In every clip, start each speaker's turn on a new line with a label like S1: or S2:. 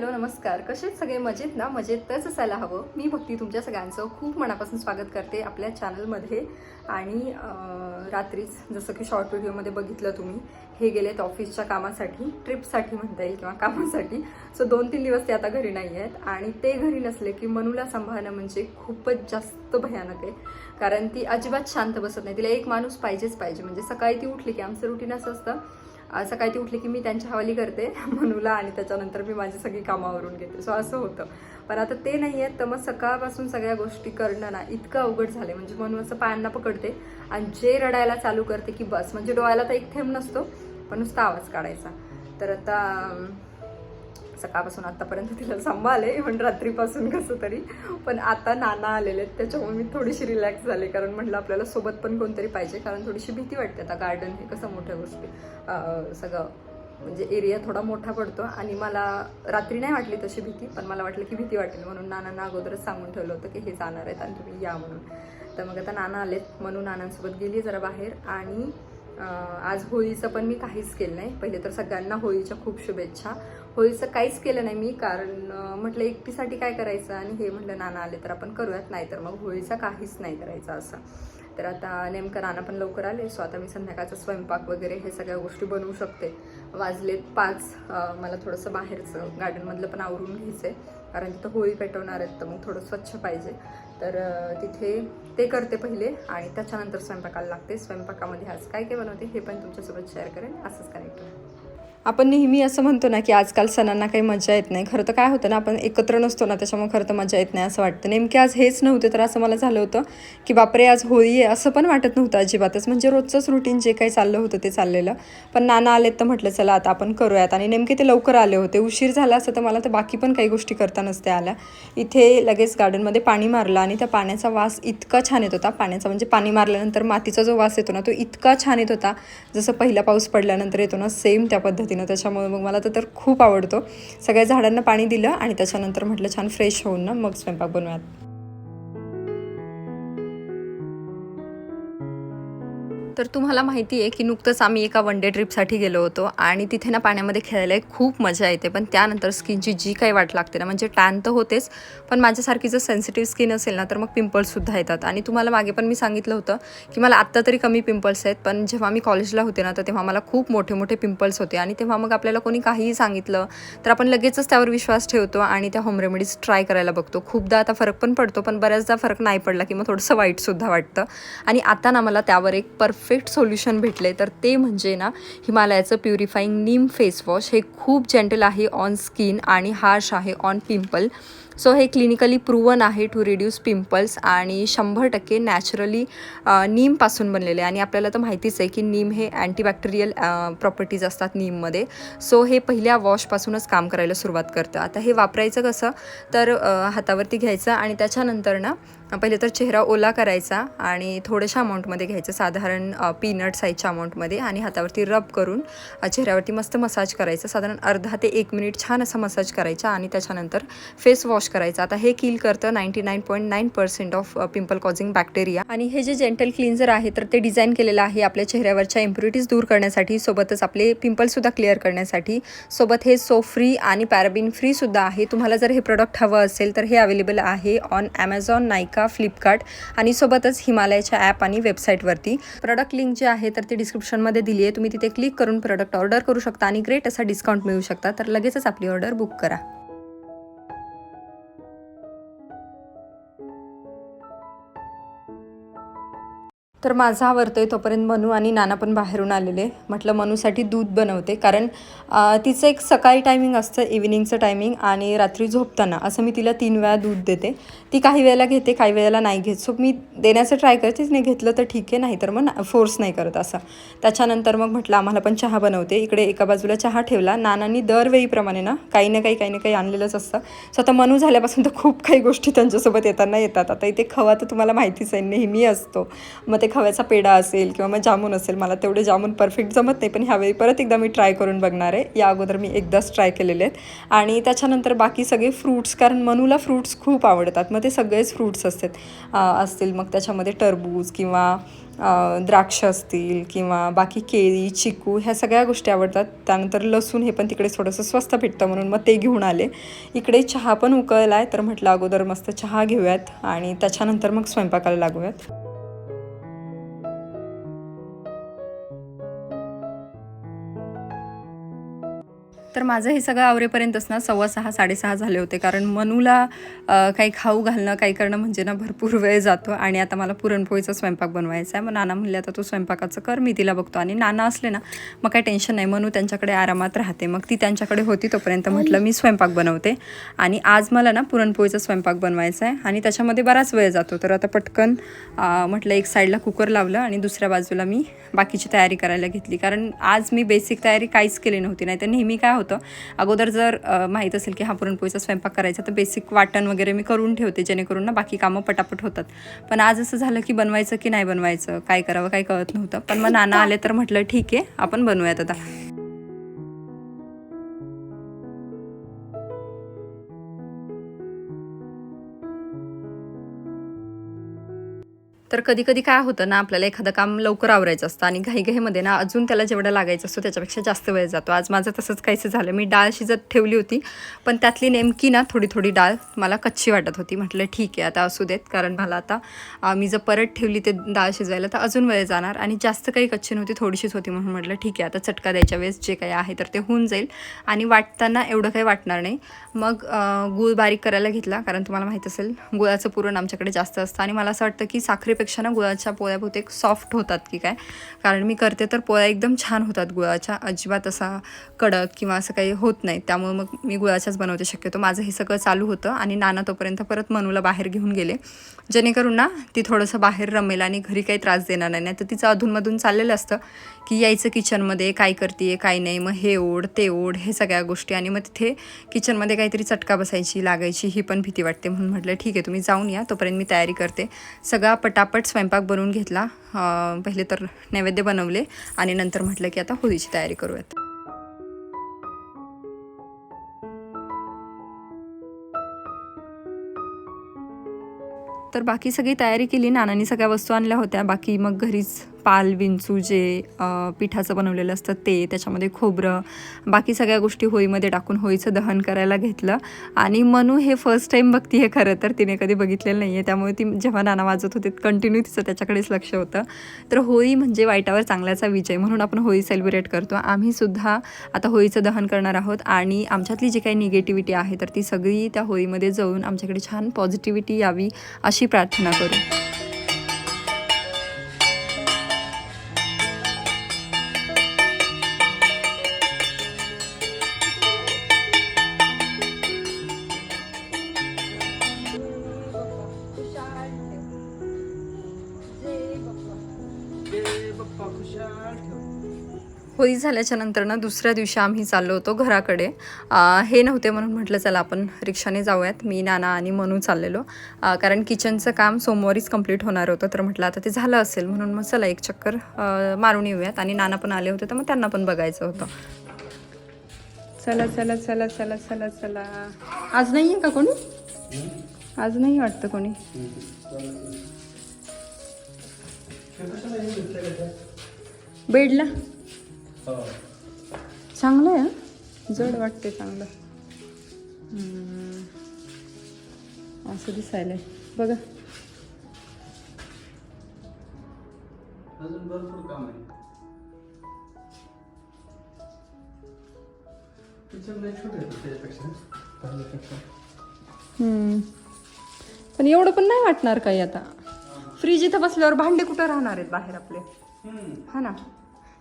S1: Hello नमस्कार. कसे सगळे? मजेत ना? मजेतच असायला हवं. मी भक्ती तुमच्या सगळ्यांचं खूप मनापासून स्वागत करते आपल्या चॅनलमध्ये आणि रात्रीच जसं की शॉर्ट व्हिडिओमध्ये बघितलं तुम्ही हे गेलेत ऑफिसच्या कामासाठी ट्रिपसाठी म्हणता येईल किंवा कामासाठी. सो दोन तीन दिवस ते आता घरी नाही आहेत. आणि ते घरी नसले की मनूला सांभाळणं म्हणजे खूपच जास्त भयानक आहे. कारण ती अजिबात शांत बसत नाही. तिला एक माणूस पाहिजेच पाहिजे. म्हणजे सकाळी ती उठली की आमचं रुटीन असं असतं सकाळी ती उठली की मी त्यांच्या हवाली करते मनूला आणि त्याच्यानंतर मी माझी सगळी कामावरून घेते. सो असं होतं. पण आता ते नाही आहेत तर मग सकाळपासून सगळ्या गोष्टी करणं ना इतकं अवघड झालं म्हणजे म्हणून असं पायांना पकडते आणि जे रडायला चालू करते की बस. म्हणजे डोळ्याला तर एक थेंब नसतो पण नुसता आवाज काढायचा. तर आता सकाळपासून आतापर्यंत तिला सांभाळले इव्हन रात्रीपासून कसं तरी. पण आता नाना आलेले आहेत त्याच्यामुळे मी थोडीशी रिलॅक्स झाले कारण म्हटलं आपल्याला सोबत पण कोणतरी पाहिजे कारण थोडीशी भीती वाटते आता गार्डन हे कसं मोठ्या गोष्टी सगळं. म्हणजे एरिया थोडा मोठा पडतो आणि मला रात्री नाही वाटली तशी भीती पण मला वाटलं की भीती वाटेल. म्हणून नानांना अगोदरच सांगून ठेवलं होतं की हे जाणार आहेत आणि तुम्ही या म्हणून. तर मग आता नाना आलेत म्हणून नानांसोबत गेली जरा बाहेर आणि आज होळीचं पण मी काहीच केलं नाही. पहिले तर सगळ्यांना होळीच्या खूप शुभेच्छा. होळीचं काहीच केलं नाही मी कारण म्हटलं एकटीसाठी काय करायचं आणि हे म्हटलं नाना आले तर आपण करूयात नाही तर मग होळीचा काहीच नाही करायचं असं. तर आता नेमकं नाना पण लवकर आले सो आता मी संध्याकाळचा स्वयंपाक वगैरे हे सगळ्या गोष्टी बनवू शकते. वाजलेत पाच मला थोडंसं बाहेरचं गार्डनमधलं पण आवरून घ्यायचं आहे कारण तिथं होळी पेटवणार आहेत तर मग थोडं स्वच्छ पाहिजे. तर तिथे ते करते पहिले आणि त्याच्यानंतर स्वयंपाकाला लागते. स्वयंपाकामध्ये आज काय काय बनवते हे पण तुमच्यासोबत शेअर करेन. असंच कनेक्ट आपण नेहमी असं म्हणतो ना की आजकाल सणांना काही मजा येत नाही. खरं तर काय होतं ना आपण एकत्र नसतो ना त्याच्यामुळे खरं तर मजा येत नाही असं वाटतं. नेमके आज हेच नव्हते तर असं मला झालं होतं की बापरे आज होळी आहे असं पण वाटत नव्हतं अजिबातच. म्हणजे रोजचंच रुटीन जे काही चाललं होतं ते चाललेलं. पण नाना आलेत तर म्हटलं चला आता आपण करूयात. आणि नेमके ते लवकर आले होते. उशीर झाला असं तर मला तर बाकी पण काही गोष्टी करता नसत्या आल्या. इथे लगेच गार्डनमध्ये पाणी मारलं आणि त्या पाण्याचा वास इतका छान येत होता. पाण्याचा म्हणजे पाणी मारल्यानंतर मातीचा जो वास येतो ना तो इतका छान येत होता. जसं पहिला पाऊस पडल्यानंतर येतो ना सेम त्या पद्धतीनं त्याच्यामुळे मग मला तर तर खूप आवडतो. सगळ्या झाडांना पाणी दिलं आणि त्याच्यानंतर म्हटलं छान फ्रेश होऊन ना मग स्वयंपाक बनवूयात. तर तुम्हाला माहिती आहे की नुकतंच आम्ही एका वन डे ट्रिपसाठी गेलो होतो आणि तिथे ना पाण्यामध्ये खेळायला खूप मजा येते. पण त्यानंतर स्किनची जी काही वाट लागते ना म्हणजे टॅन तर होतेच पण माझ्यासारखी जर सेन्सिटिव्ह स्किन असेल ना तर मग पिंपल्ससुद्धा येतात. आणि तुम्हाला मागे पण मी सांगितलं होतं की मला आत्ता तरी कमी पिंपल्स आहेत पण जेव्हा मी कॉलेजला होते ना तर तेव्हा मला खूप मोठे मोठे पिंपल्स होते. आणि तेव्हा मग आपल्याला कोणी काहीही सांगितलं तर आपण लगेचच त्यावर विश्वास ठेवतो आणि त्या होम रेमेडीज ट्राय करायला बघतो. खूपदा आता फरक पण पडतो पण बऱ्याचदा फरक नाही पडला की मग थोडंसं वाईटसुद्धा वाटतं. आणि आता ना मला त्यावर एक परफेक्ट सोल्युशन भेटले तर ते म्हणजे ना हिमालयाचं प्युरिफाईंग नीम फेस वॉश हे खूप जेंटल आहे ऑन स्किन आणि हार्श आहे ऑन पिंपल सो हे क्लिनिकली प्रूवन आहे टू रिड्यूस पिंपल्स आणि शंभर टक्के नॅचरली नीमपासून बनलेले. आणि आपल्याला तर माहितीच आहे की नीम हे अँटीबॅक्टेरियल प्रॉपर्टीज असतात नीममध्ये. सो हे पहिल्या वॉशपासूनच काम करायला सुरुवात करतं. आता हे वापरायचं कसं? तर हातावरती घ्यायचं आणि त्याच्यानंतर ना पहिले तर चेहरा ओला करायचा आणि थोड्याशा अमाऊंटमध्ये घ्यायचं. साधारण पीनट साईजच्या अमाऊंटमध्ये आणि हातावरती रब करून चेहऱ्यावरती मस्त मसाज करायचं. साधारण अर्धा ते एक मिनिट छान असा मसाज करायचा आणि त्याच्यानंतर फेस वॉश करायचा. आता हे किल करतं ninety nine point nine percent of pimple causing bacteria आणि हे जे जेंटल क्लिन्झर आहे तर ते डिझाईन केलेलं आहे आपल्या चेहऱ्यावरच्या इम्प्युरिटीज दूर करण्यासाठी सोबतच आपले पिंपलसुद्धा क्लिअर करण्यासाठी. सोबत हे सो फ्री आणि पॅराबिन फ्रीसुद्धा आहे. तुम्हाला जर हे प्रोडक्ट हवं असेल तर हे अवेलेबल आहे ऑन ॲमेझॉन नायका फ्लिपकार्ट आणि सोबतच हिमालयाच्या ॲप आणि वेबसाईटवरती प्रोडक्ट लिंक जे आहे तर ती डिस्क्रिप्शनमध्ये दिली आहे. तुम्ही तिथे क्लिक करून प्रोडक्ट ऑर्डर करू शकता आणि ग्रेट असा डिस्काउंट मिळू शकता. तर लगेचच आपली ऑर्डर बुक करा. तर माझा आवडतोय तोपर्यंत मनू आणि नाना पण बाहेरून आलेले. म्हटलं मनूसाठी दूध बनवते. कारण तिचं एक सकाळी टायमिंग असतं इव्हिनिंगचं टायमिंग आणि रात्री झोपताना. असं मी तिला तीन वेळा दूध देते. ती काही वेळेला घेते काही वेळेला नाही घेत. सो मी देण्याचं ट्राय करतेच. नाही घेतलं तर ठीक आहे नाही तर मग फोर्स नाही करत असं. त्याच्यानंतर मग म्हटलं आम्हाला पण चहा बनवते. इकडे एका बाजूला चहा ठेवला. नानांनी दरवेळीप्रमाणे ना काही ना काही काही ना काही आणलेलंच असतं. सो आता मनू झाल्यापासून तर खूप काही गोष्टी त्यांच्यासोबत येताना येतात. आता इथे खवा तर तुम्हाला माहितीच आहे नेहमी असतो. मग ते खव्याचा पेढा असेल किंवा मग जामून असेल मला तेवढे जामून परफेक्ट जमत नाही पण ह्यावेळी परत एकदा मी ट्राय करून बघणार आहे. या अगोदर मी एकदाच ट्राय केलेले आहेत. आणि त्याच्यानंतर बाकी सगळे फ्रूट्स कारण मनूला फ्रूट्स खूप आवडतात. मग ते सगळेच फ्रूट्स असतात. असतील मग त्याच्यामध्ये टरबूज किंवा द्राक्ष असतील किंवा बाकी केळी चिकू ह्या सगळ्या गोष्टी आवडतात. त्यानंतर लसूण हे पण तिकडे थोडंसं स्वस्त भेटतं म्हणून मग ते घेऊन आले. इकडे चहा पण उकळला आहे तर म्हटलं अगोदर मस्त चहा घेऊयात आणि त्याच्यानंतर मग स्वयंपाकाला लागूयात. तर माझं हे सगळं आवरेपर्यंतच ना सव्वा सहा साडेसहा झाले होते. कारण मनूला काही खाऊ घालणं काही करणं म्हणजे ना भरपूर वेळ जातो. आणि आता मला पुरणपोळीचा स्वयंपाक बनवायचा आहे. मग नाना म्हणले आता तू स्वयंपाकाचं कर मी तिला बघतो. आणि नाना असले ना मग काही टेन्शन नाही. मनू त्यांच्याकडे आरामात राहते. मग ती त्यांच्याकडे होती तोपर्यंत म्हटलं मी स्वयंपाक बनवते. आणि आज मला ना पुरणपोळीचा स्वयंपाक बनवायचा आहे. आणि त्याच्यामध्ये बराच वेळ जातो. तर आता पटकन म्हटलं एक साईडला कुकर लावलं आणि दुसऱ्या बाजूला मी बाकीची तयारी करायला घेतली. कारण आज मी बेसिक तयारी काहीच केली नव्हती. नाही तर नेहमी काय होतं. अगोदर जर माहीत असेल की हा पुरणपोळीचा स्वयंपाक करायचा तर बेसिक वाटण वगैरे मी करून ठेवते जेणेकरून ना बाकी कामं पटापट होतात. पण आज असं झालं की बनवायचं की नाही बनवायचं? काय करावं काही कळत नव्हतं. पण मग नाना आले तर म्हटलं ठीक आहे आपण बनवूयात आता. तर कधी कधी काय होतं ना आपल्याला एखादं काम लवकर आवरायचं असतं आणि घाईघाईमध्ये ना अजून त्याला जेवढं लागायचं असतो त्याच्यापेक्षा जास्त वेळ जातो. आज माझं तसंच काहीसं झालं. मी डाळ शिजत ठेवली होती पण त्यातली नेमकी ना थोडी थोडी डाळ मला कच्ची वाटत होती. म्हटलं ठीक आहे आता असू देत कारण मला आता मी जर परत ठेवली ते डाळ शिजवायला तर अजून वेळ जाणार. आणि जास्त काही कच्ची नव्हती थोडीशीच होती म्हणून म्हटलं ठीक आहे आता चटका द्यायच्या वेळेस जे काही आहे तर ते होऊन जाईल. आणि वाटताना एवढं काही वाटणार नाही. मग गूळ बारीक करायला घेतला कारण तुम्हाला माहीत असेल गुळाचं पुरण आमच्याकडे जास्त असतं. आणि मला असं वाटतं की साखरे साखरेपेक्षा ना गुळाच्या पोळ्या बहुतेक सॉफ्ट होतात की काय? कारण मी करते तर पोळ्या एकदम छान होतात गुळाच्या. अजिबात असा कडक किंवा असं काही होत नाही. त्यामुळे मग मी गुळाच्याच बनवते शक्यतो. माझं हे सगळं चालू होतं आणि नाना तोपर्यंत परत मनूला बाहेर घेऊन गेले. जेणेकरून ना ती थोडंसं बाहेर रमेल आणि घरी काही त्रास देणार नाही. तर तिचं अधूनमधून चाललेलं असतं. की यायचं किचनमध्ये काय करते काय नाही मग हे ओढ ते ओढ हे सगळ्या गोष्टी आणि मग तिथे किचनमध्ये काहीतरी चटका बसायची लागायची ही पण भीती वाटते म्हणून म्हटलं ठीक आहे तुम्ही जाऊन या तोपर्यंत मी तयारी करते. सगळा पटापट स्वयंपाक बनवून घेतला. पहिले तर नैवेद्य बनवले आणि नंतर म्हटलं की आता होळीची तयारी करूयात. तर बाकी सगळी तयारी केली नानांनी सगळ्या वस्तू आणल्या होत्या बाकी मग घरीच पाल विंचू जे पिठाचं बनवलेलं असतं ते त्याच्यामध्ये खोबरं बाकी सगळ्या गोष्टी होळीमध्ये टाकून होळीचं दहन करायला घेतलं. आणि मनू हे फर्स्ट टाईम बघती आहे खरं तर तिने कधी बघितलेलं नाही आहे त्यामुळे ती जेव्हा नाना वाजत होते कंटिन्यू तिचं त्याच्याकडेच लक्ष होतं. तर होळी म्हणजे वाईटावर चांगल्याचा विजय म्हणून आपण होळी सेलिब्रेट करतो. आम्हीसुद्धा आता होळीचं दहन करणार आहोत आणि आमच्यातली जी काही निगेटिव्हिटी आहे तर ती सगळी त्या होळीमध्ये जाऊन आमच्याकडे छान पॉझिटिव्हिटी यावी अशी प्रार्थना करू. होळी झाल्याच्यानंतर ना दुसऱ्या दिवशी आम्ही चाललो होतो घराकडे. हे नव्हते म्हणून म्हटलं चला आपण रिक्षाने जाऊयात. मी नाना आणि मनू चाललेलो. कारण किचनचं काम सोमवारीच कंप्लीट होणार होतं तर म्हटलं आता ते झालं असेल. म्हणून मग चला एक चक्कर मारून येऊयात. आणि नाना पण आले होते तर मग त्यांना पण बघायचं होतं. चला चला चला चला चला चला. आज नाही आहे का कोणी? आज नाही वाटतं कोणी. बेडला. चांगलं आहे हं? जड वाटते चांगलं. असं दिसायलंय. बघा.
S2: अजून भरपूर काम आहे.
S1: पण एवढं पण नाही वाटणार काही आता. फ्रीज इथं बसल्यावर भांडे कुठं राहणार आहेत बाहेर आपले? हा ना.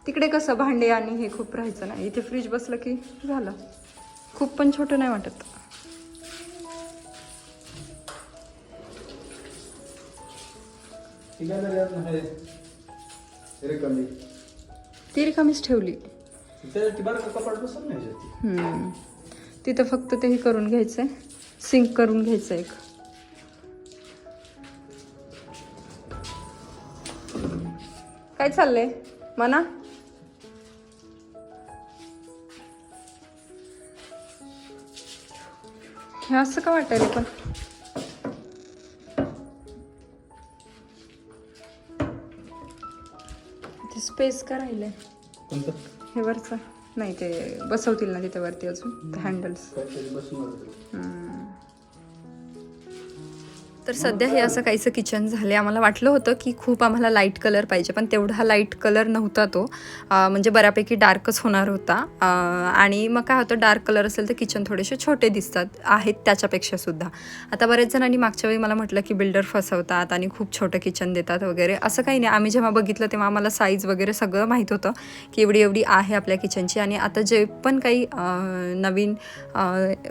S1: तिकडे कसं भांडे आणि हे खूप राहायचं ना इथे फ्रीज बसलं की झालं. खूप पण छोटं नाही वाटत.
S2: ती
S1: रिकामीच ठेवली. तिथं फक्त ते. हे करून घ्यायचंय. सिंक करून घ्यायचं एक. काय चाललंय? मना? हे असं का वाटायला पण? ते स्पेस का राहिलंय? हे वरचं. नाही ते बसवतील ना तिथे वरती अजून. हँडल्स. तर सध्या हे असं काहीचं किचन झाले आम्हाला वाटलं होतं की खूप आम्हाला लाइट कलर पाहिजे पण तेवढा लाइट कलर नव्हता तो. म्हणजे बऱ्यापैकी डार्कच होणार होता. आणि मग काय होतं डार्क कलर असेल तर किचन थोडेसे छोटे दिसतात आहेत त्याच्यापेक्षा सुद्धा. आता बरेच जणांनी मागच्या वेळी मला म्हटलं की बिल्डर फसवतात आणि खूप छोटं किचन देतात वगैरे. असं काही नाही. आम्ही जेव्हा बघितलं तेव्हा आम्हाला साईज वगैरे सगळं माहीत होतं की एवढी एवढी आहे आपल्या किचनची आणि आता जे पण काही नवीन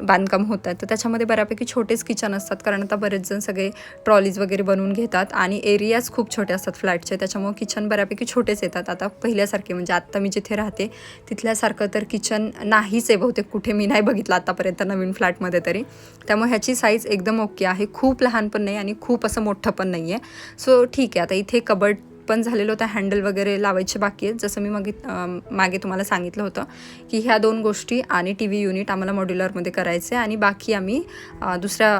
S1: बांधकाम होत आहेत तर त्याच्यामध्ये बऱ्यापैकी छोटेच किचन असतात. कारण आता बरेच जण सगळे ट्रॉलीज वगैरे बनवून घेतात आणि एरियाज खूप छोटे असतात फ्लॅटचे त्याच्यामुळे किचन बऱ्यापैकी छोटेच येतात. आता पहिल्यासारखे म्हणजे आत्ता मी जिथे राहते तिथल्यासारखं तर किचन नाहीच आहे बहुतेक कुठे. मी नाही बघितलं आतापर्यंत नवीन फ्लॅटमध्ये तरी. त्यामुळे ह्याची साईज एकदम ओके आहे. खूप लहान पण नाही आणि खूप असं मोठं पण नाही आहे. सो ठीक आहे. आता इथे कबड पण झालेलं होतं. हँडल वगैरे लावायचे बाकी आहेत. जसं मी मागे मागे तुम्हाला सांगितलं होतं की ह्या दोन गोष्टी आणि टी व्ही युनिट आम्हाला मॉड्युलरमध्ये करायचे आणि बाकी आम्ही दुसऱ्या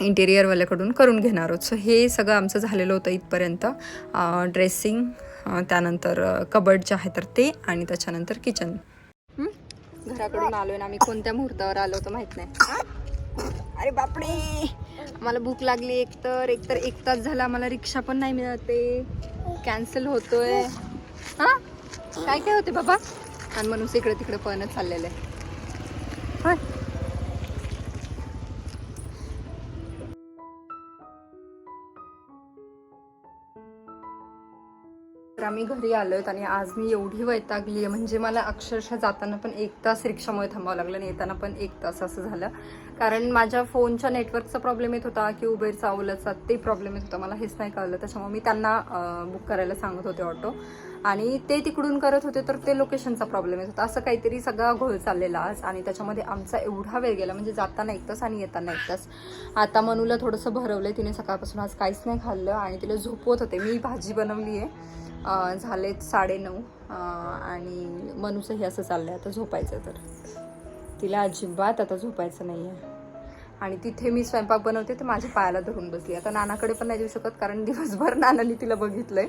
S1: इंटेरियरवाल्याकडून करून घेणार आहोत. सो हे सगळं आमचं झालेलं होतं इथपर्यंत. ड्रेसिंग त्यानंतर कबड जे आहे तर ते आणि त्याच्यानंतर किचन घराकडून आलो आहे ना आम्ही. कोणत्या मुहूर्तावर आलो होतो माहीत नाही. हा? अरे बापडे मला भूक लागली एकतर एकतर एक तास झाला मला रिक्षा पण नाही मिळते. कॅन्सल होतोय. हा? काय काय होते बाबा? आणि म्हणून इकडे तिकडे पळणं चाललेलं आहे. होय. आम्ही घरी आलो आहेत आणि आज मी एवढी वैतागली आहे म्हणजे मला अक्षरशः जाताना पण एक तास रिक्षामुळे थांबावं लागलं आणि येताना पण एक तास असं झालं. कारण माझ्या फोनच्या नेटवर्कचा प्रॉब्लेम येत होता की उबेरचा ओलाचा ते प्रॉब्लेम येत होता मला हेच नाही कळलं. त्याच्यामुळे मी त्यांना बुक करायला सांगत होते ऑटो. आणि ते तिकडून करत होते तर ते लोकेशनचा प्रॉब्लेम येत होता. असं काहीतरी सगळा घोळ चाललेला आज. आणि त्याच्यामध्ये आमचा एवढा वेळ गेला म्हणजे जाताना एक तास आणि येताना एक तास. आता मनूला थोडंसं भरवलंय तिने सकाळपासून आज काहीच नाही खाल्लं आणि तिला झोपवत होते मी भाजी बनवली आहे झालेत साडेनऊ. नऊ आणि मनूचंही असं चाललंय आता झोपायचं तर. तिला अजिबात आता झोपायचं नाही आहे आणि तिथे मी स्वयंपाक बनवते तर माझ्या पायाला धरून बसली. आता नानाकडे पण नाही देऊ शकत कारण दिवसभर नानांनी तिला बघितलंय.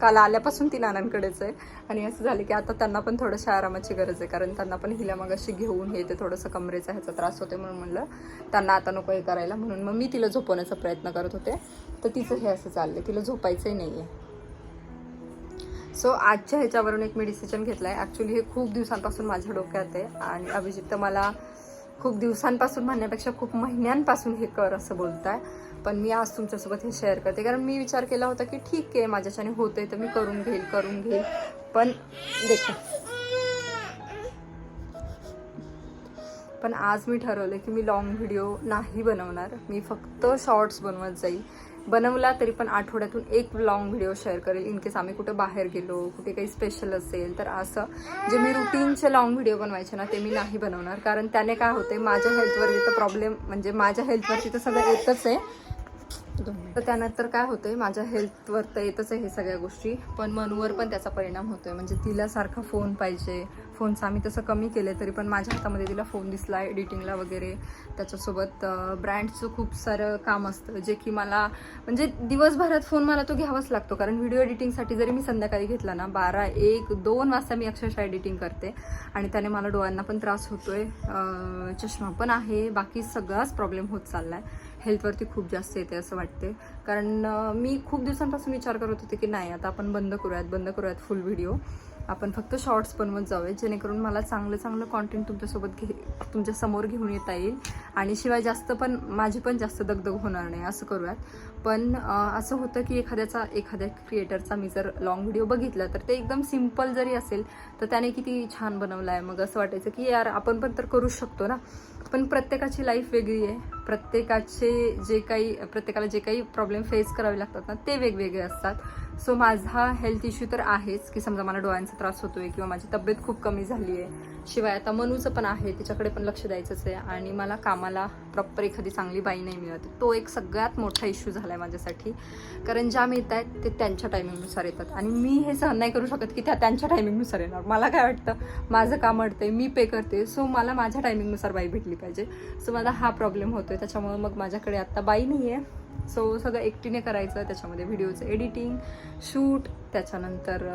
S1: काल आल्यापासून ती नानांकडेच आहे. आणि असं झालं की आता त्यांना पण थोडंसं आरामाची गरज आहे कारण त्यांना पण हिला मग अशी घेऊन हे ते थोडंसं कमरेचा ह्याचा त्रास होते म्हणून म्हणलं त्यांना आता नको हे करायला. म्हणून मग मी तिला झोपवण्याचा प्रयत्न करत होते. तर तिचं हे असं चाललं तिला झोपायचंही नाही आहे सो आजच्या ह्याच्यावरून एक मी डिसिजन घेतला आहे ॲक्च्युली हे खूप दिवसांपासून माझ्या डोक्यात आहे आणि अभिजित तर मला खूप दिवसांपासून म्हणण्यापेक्षा खूप महिन्यांपासून हे कर असं बोलताय. पण मी आज तुमच्यासोबत हे शेअर करते. कारण मी विचार केला होता की ठीक आहे माझ्याच्याने आहे तर मी करून घेईल करून घेईल. पण देखा. पण आज मी ठरवलं की मी लॉंग व्हिडिओ नाही बनवणार. मी फक्त शॉर्ट्स बनवत जाईल. बनवला तरी पण आठवड्यातून एक लॉंग व्हिडिओ शेअर करेल. इन केस आम्ही कुठं बाहेर गेलो कुठे काही स्पेशल असेल तर असं जे मी रुटीनचे लॉंग व्हिडिओ बनवायचे ना ते मी नाही बनवणार. कारण त्याने काय होते माझ्या हेल्थवरती तर प्रॉब्लेम म्हणजे माझ्या हेल्थवरती तर सगळं येतच आहे. तर त्यानंतर काय होतंय माझ्या हेल्थवर तर येतच आहे हे सगळ्या गोष्टी. पण मनूवर पण त्याचा परिणाम होतोय. म्हणजे तिला सारखा फोन पाहिजे. फोनचं. आम्ही तसं कमी केलं तरी पण माझ्या हातामध्ये तिला फोन दिसला एडिटिंगला वगैरे. त्याच्यासोबत ब्रँडचं खूप सारं काम असतं जे की मला म्हणजे दिवसभरात फोन मला तो घ्यावाच लागतो. कारण व्हिडिओ एडिटिंगसाठी जरी मी संध्याकाळी घेतला ना बारा एक दोन वाजता मी अक्षरशः एडिटिंग करते. आणि त्याने मला डोळ्यांना पण त्रास होतोय. आहे चष्मा पण आहे. बाकी सगळाच प्रॉब्लेम होत चालला आहे हेल्थवरती खूप जास्त येते असं वाटते कारण मी खूप दिवसांपासून विचार करत होते की नाही आता आपण बंद करूयात बंद करूयात फुल व्हिडिओ आपण फक्त शॉर्ट्स बनवत जाऊया जेणेकरून मला चांगलं चांगलं कॉन्टेंट तुमच्यासोबत घे तुमच्यासमोर घेऊन येता येईल. आणि शिवाय जास्त पण माझी पण जास्त दगदग होणार नाही असं करूयात. पण असं होतं की एखाद्याचा एखाद्या क्रिएटरचा मी जर लॉंग व्हिडिओ बघितला तर ते एकदम सिंपल जरी असेल तर त्याने किती छान बनवला आहे मग असं वाटायचं की यार आपण पण तर करूच शकतो ना. पण प्रत्येकाची लाईफ वेगळी आहे. प्रत्येकाचे जे काही प्रत्येकाला जे काही प्रॉब्लेम फेस करावे लागतात ना ते वेगवेगळे असतात. सो माझा हेल्थ इश्यू तर आहेच की समजा मला डोळ्यांचा त्रास होतोय किंवा माझी तब्येत खूप कमी झाली आहे. शिवाय आता मनूचं पण आहे तिच्याकडे पण लक्ष द्यायचंच आहे आणि मला कामाला प्रॉपर एखादी चांगली बाई नाही मिळत. तो एक सगळ्यात मोठा इश्यू झाला आहे माझ्यासाठी. कारण ज्या मिळत आहेत ते त्यांच्या टायमिंगनुसार येतात. आणि मी हे सहन नाही करू शकत की त्या त्यांच्या टायमिंगनुसार येणार. मला काय वाटतं माझं काम अडतंय मी पे करते. सो मला माझ्या टायमिंगनुसार बाई भेटली पाहिजे. सो मला हा प्रॉब्लेम होतोय. त्याच्यामुळे मग माझ्याकडे आत्ता बाई नाही आहे सो सगळं एकटीने करायचं. त्याच्यामध्ये व्हिडिओचं एडिटिंग शूट त्याच्यानंतर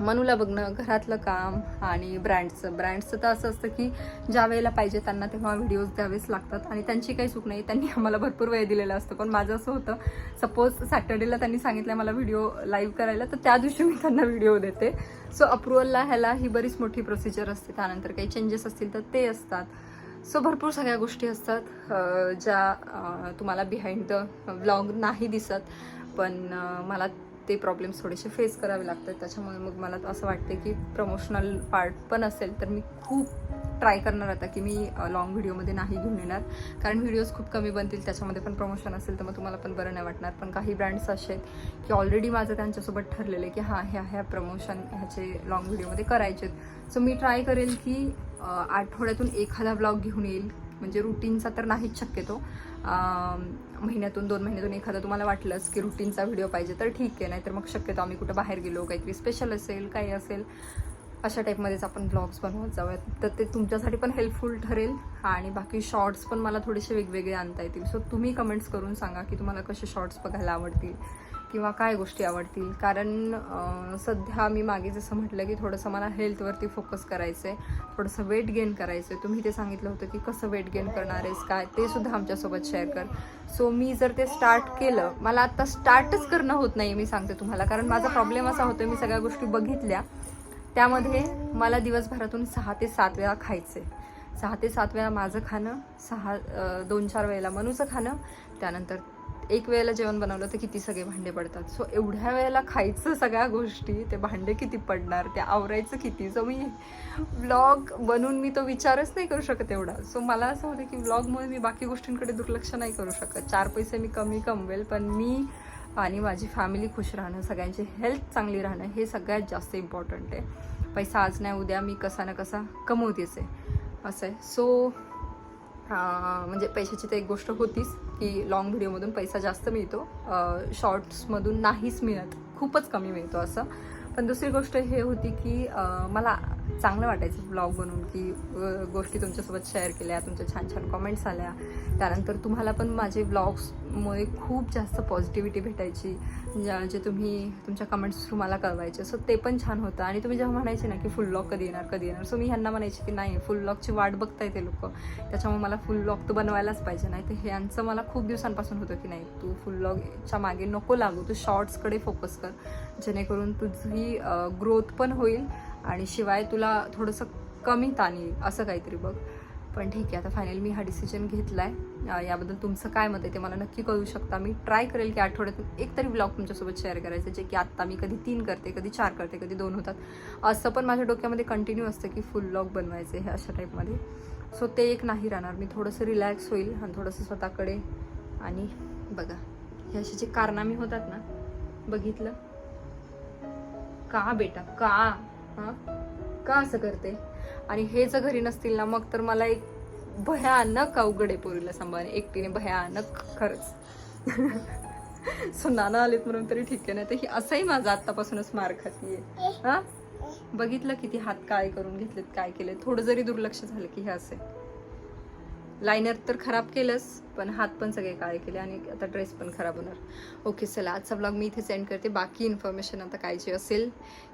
S1: मनूला बघणं घरातलं काम आणि ब्रँडचं ब्रँडचं तर असं असतं की ज्या वेळेला पाहिजे त्यांना तेव्हा व्हिडिओज द्यावेच लागतात. आणि त्यांची काही चूक नाही. त्यांनी आम्हाला भरपूर वेळ दिलेला असतो. पण माझं असं होतं सपोज सॅटर्डेला त्यांनी सांगितलं मला व्हिडिओ लाईव्ह करायला तर त्या दिवशी मी त्यांना व्हिडिओ देते. सो अप्रुव्हलला ह्याला ही बरीच मोठी प्रोसिजर असते. त्यानंतर काही चेंजेस असतील तर ते असतात. सो भरपूर सगळ्या गोष्टी असतात ज्या तुम्हाला बिहाइंड द व्लॉग नाही दिसत पण मला ते प्रॉब्लेम्स थोडेसे फेस करावे लागतात. त्याच्यामुळे मग मला असं वाटते की प्रमोशनल पार्ट पण असेल तर मी खूप ट्राय करणार आता की मी लॉंग व्हिडिओमध्ये नाही घेऊन येणार. कारण व्हिडिओज खूप कमी बनतील त्याच्यामध्ये पण प्रमोशन असेल तर मग तुम्हाला पण बरं नाही वाटणार. पण काही ब्रँड्स असे आहेत की ऑलरेडी माझं त्यांच्यासोबत ठरलेलं आहे की हां ह्या ह्या प्रमोशन ह्याचे लॉंग व्हिडिओमध्ये करायचे सो मी ट्राय करेल की आठवड्यातून एखादा ब्लॉग घेऊन येईल. म्हणजे रुटीनचा तर नाहीच शक्यतो. महिन्यातून दोन महिन्यातून एखादा तुम्हाला वाटलंच की रुटीनचा व्हिडिओ पाहिजे तर ठीक आहे. नाहीतर मग शक्यतो आम्ही कुठं बाहेर गेलो काहीतरी स्पेशल असेल काही असेल अशा टाईपमध्येच आपण ब्लॉग्स बनवत जाऊयात. तर ते तुमच्यासाठी पण हेल्पफुल ठरेल. आणि बाकी शॉर्ट्स पण मला थोडेसे वेगवेगळे आणता येतील. सो तुम्ही कमेंट्स करून सांगा की तुम्हाला कसे शॉर्ट्स बघायला आवडतील. किंवा काय गोष्टी आवडतील? कारण सध्या मी मागे जसं म्हटलं की थोडंसं मला हेल्थवरती फोकस करायचं आहे थोडंसं वेट गेन करायचं आहे तुम्ही ते सांगितलं होतं की कसं वेट गेन करणार आहेस काय? ते सुद्धा आमच्यासोबत शेअर कर. सो मी जर ते स्टार्ट केलं मला आता स्टार्टच करणं होत नाही मी सांगते तुम्हाला. कारण माझा प्रॉब्लेम असा होतो मी सगळ्या गोष्टी बघितल्या. त्यामध्ये मला दिवसभरातून सहा ते सात वेळा खायचे सहा ते सात वेळा माझं खाणं सहा दोन चार वेळेला मनूचं खाणं त्यानंतर एक वेळेला जेवण बनवलं तर किती सगळे भांडे पडतात. सो एवढ्या वेळेला खायचं सगळ्या गोष्टी ते भांडे किती पडणार ते आवरायचं किती? सो मी व्लॉग बनवून मी तो विचारच नाही करू शकत एवढा. सो मला असं होतं की व्लॉगमुळे मी बाकी गोष्टींकडे दुर्लक्ष नाही करू शकत. चार पैसे मी कमी कमवेल पण मी आणि माझी फॅमिली खुश राहणं सगळ्यांची हेल्थ चांगली राहणं हे सगळ्यात जास्त इम्पॉर्टंट आहे. पैसा आज नाही उद्या मी कसा ना कसा कमवतेच आहे. असं आहे. सो म्हणजे पैशाची तर एक गोष्ट होतीच. की लॉंग व्हिडिओमधून पैसा जास्त मिळतो. शॉर्ट्समधून नाहीच मिळत. खूपच कमी मिळतो असं. पण दुसरी गोष्ट हे होती की मला चांगलं वाटायचं ब्लॉग बनवून की गोष्टी तुमच्यासोबत शेअर केल्या तुमच्या छान छान कमेंट्स आल्या. त्यानंतर तुम्हाला पण माझे ब्लॉग्समुळे खूप जास्त पॉझिटिव्हिटी भेटायची ज्या- जे तुम्ही तुमच्या कमेंट्स थ्रू मला कळवायचे. सो ते पण छान होतं. आणि तुम्ही जेव्हा म्हणायचे ना की फुल ब्लॉग कधी येणार कधी येणार सो मी ह्यांना म्हणायचे की नाही फुल ब्लॉगची वाट बघताय ते लोक. त्याच्यामुळे मला फुल ब्लॉग तर बनवायलाच पाहिजे. नाही तर ह्यांचं मला खूप दिवसांपासून होतं की नाही तू फुल ब्लॉगच्या मागे नको लागू तू शॉर्ट्सकडे फोकस कर. जेणेकरून तुझी ग्रोथ पण होईल आणि शिवाय तुला थोडंसं कमी ताण येईल असं काहीतरी बघ. पण ठीक आहे आता फायनली मी हा डिसिजन घेतला आहे याबद्दल तुमचं काय मत आहे ते मला नक्की कळू शकता. मी ट्राय करेल की आठवड्यातून एक तरी ब्लॉग तुमच्यासोबत शेअर करायचं जे की आत्ता मी कधी तीन करते कधी चार करते कधी दोन होतात. असं पण माझ्या डोक्यामध्ये कंटिन्यू असतं की फुल ब्लॉग बनवायचे हे अशा टाईपमध्ये सो ते एक नाही राहणार. मी थोडंसं रिलॅक्स होईल आणि थोडंसं स्वतःकडे आणि बघा. हे असे जे कारनामे होतात ना बघितलं? का बेटा? का? हां? का असं करते? आणि हे जर घरी नसतील ना मग तर मला एक भयानक अवघड आहे पोरीला सांभाळणे. एकटीने भयानक खरंच. सो नाना आलेत म्हणून तरी ठीक आहे नाही तर ही असंही माझा आत्तापासूनच मार खातीये हा? बघितलं किती हात काय करून घेतलेत काय केले थोडं जरी दुर्लक्ष झालं की हे असे लायनर तर खराब केलंच पण हात पण सगळे काळे केले आणि आता ड्रेस पण खराब होणार. ओके चला आजचा ब्लॉग मी इथे सेंड करते. बाकी इन्फॉर्मेशन आता काय जे असेल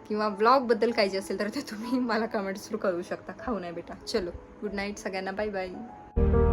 S1: किंवा ब्लॉगबद्दल काय जे असेल तर ते तुम्ही मला कमेंट थ्रू करू शकता. खाऊ नाही बेटा. चलो गुड नाईट सगळ्यांना. Bye bye